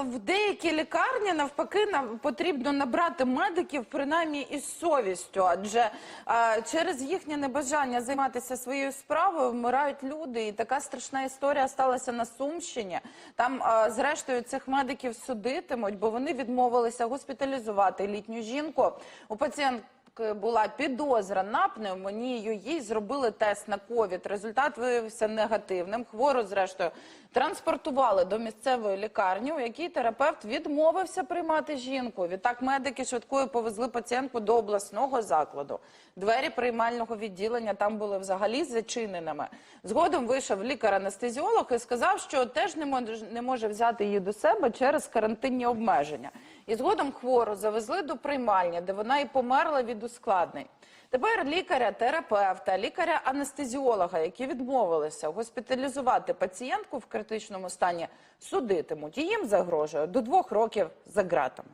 в деякі лікарні навпаки нам потрібно набрати медиків принаймні із совістю, адже а, через їхнє небажання займатися своєю справою вмирають люди. І така страшна історія сталася на Сумщині. Там, а, зрештою, цих медиків судитимуть, бо вони відмовилися госпіталізувати літню жінку. У пацієнт була підозра на пневмонію, їй зробили тест на ковід. Результат виявився негативним. Хвору, зрештою, транспортували до місцевої лікарні, у якій терапевт відмовився приймати жінку. Відтак медики швидкою повезли пацієнтку до обласного закладу. Двері приймального відділення там були взагалі зачиненими. Згодом вийшов лікар-анестезіолог і сказав, що теж не може, не може взяти її до себе через карантинні обмеження. І згодом хвору завезли до приймальні, де вона і померла від ускладнень. Тепер лікаря-терапевта, лікаря-анестезіолога, які відмовилися госпіталізувати пацієнтку в критичному стані, судитимуть. Їм загрожує до двох років за ґратами.